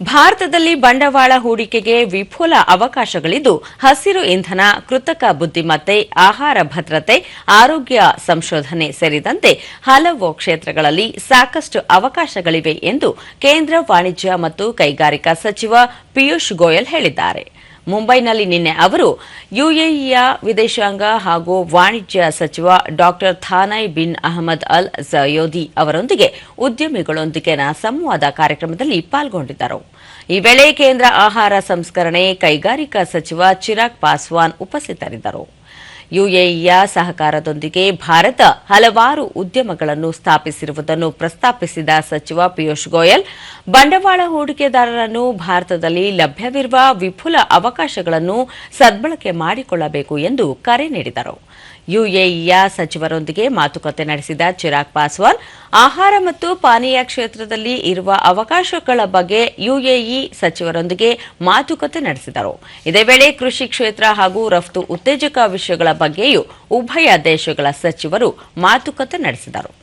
ಭಾರತದಲ್ಲಿ ಬಂಡವಾಳ ಹೂಡಿಕೆಗೆ ವಿಪುಲ ಅವಕಾಶಗಳಿದ್ದು, ಹಸಿರು ಇಂಧನ, ಕೃತಕ ಬುದ್ದಿಮತ್ತೆ ಆಹಾರ ಭದ್ರತೆ, ಆರೋಗ್ಯ ಸಂಶೋಧನೆ ಸೇರಿದಂತೆ ಹಲವು ಕ್ಷೇತ್ರಗಳಲ್ಲಿ ಸಾಕಷ್ಟು ಅವಕಾಶಗಳಿವೆ ಎಂದು ಕೇಂದ್ರ ವಾಣಿಜ್ಯ ಮತ್ತು ಕೈಗಾರಿಕಾ ಸಚಿವ ಪಿಯೂಷ್ ಗೋಯಲ್ ಹೇಳಿದ್ದಾರೆ. ಮುಂಬೈನಲ್ಲಿ ನಿನ್ನೆ ಅವರು ಯುಎಇಯ ವಿದೇಶಾಂಗ ಹಾಗೂ ವಾಣಿಜ್ಯ ಸಚಿವ ಡಾಕ್ಟರ್ ಥಾನೈ ಬಿನ್ ಅಹಮದ್ ಅಲ್ ಜಯೋದಿ ಅವರೊಂದಿಗೆ ಉದ್ಯಮಿಗಳೊಂದಿಗಿನ ಸಂವಾದ ಕಾರ್ಯಕ್ರಮದಲ್ಲಿ ಪಾಲ್ಗೊಂಡಿದ್ದರು. ಈ ವೇಳೆ ಕೇಂದ್ರ ಆಹಾರ ಸಂಸ್ಕರಣೆ ಕೈಗಾರಿಕಾ ಸಚಿವ ಚಿರಾಗ್ ಪಾಸ್ವಾನ್ ಉಪಸ್ಥಿತರಿದ್ದರು. ಯುಎಇಯ ಸಹಕಾರದೊಂದಿಗೆ ಭಾರತ ಹಲವಾರು ಉದ್ಯಮಗಳನ್ನು ಸ್ಥಾಪಿಸಿರುವುದನ್ನು ಪ್ರಸ್ತಾಪಿಸಿದ ಸಚಿವ ಪಿಯೂಷ್ ಗೋಯಲ್, ಬಂಡವಾಳ ಹೂಡಿಕೆದಾರರನ್ನು ಭಾರತದಲ್ಲಿ ಲಭ್ಯವಿರುವ ವಿಪುಲ ಅವಕಾಶಗಳನ್ನು ಸದ್ಬಳಕೆ ಮಾಡಿಕೊಳ್ಳಬೇಕು ಎಂದು ಕರೆ ನೀಡಿದರು. ಯುಎಇಯ ಸಚಿವರೊಂದಿಗೆ ಮಾತುಕತೆ ನಡೆಸಿದ ಚಿರಾಗ್ ಪಾಸ್ವಾನ್, ಆಹಾರ ಮತ್ತು ಪಾನೀಯ ಕ್ಷೇತ್ರದಲ್ಲಿ ಇರುವ ಅವಕಾಶಗಳ ಬಗ್ಗೆ ಯುಎಇ ಸಚಿವರೊಂದಿಗೆ ಮಾತುಕತೆ ನಡೆಸಿದರು. ಇದೇ ವೇಳೆ ಕೃಷಿ ಕ್ಷೇತ್ರ ಹಾಗೂ ರಫ್ತು ಉತ್ತೇಜಕ ವಿಷಯಗಳ ಬಗ್ಗೆಯೂ ಉಭಯ ದೇಶಗಳ ಸಚಿವರು ಮಾತುಕತೆ ನಡೆಸಿದರು.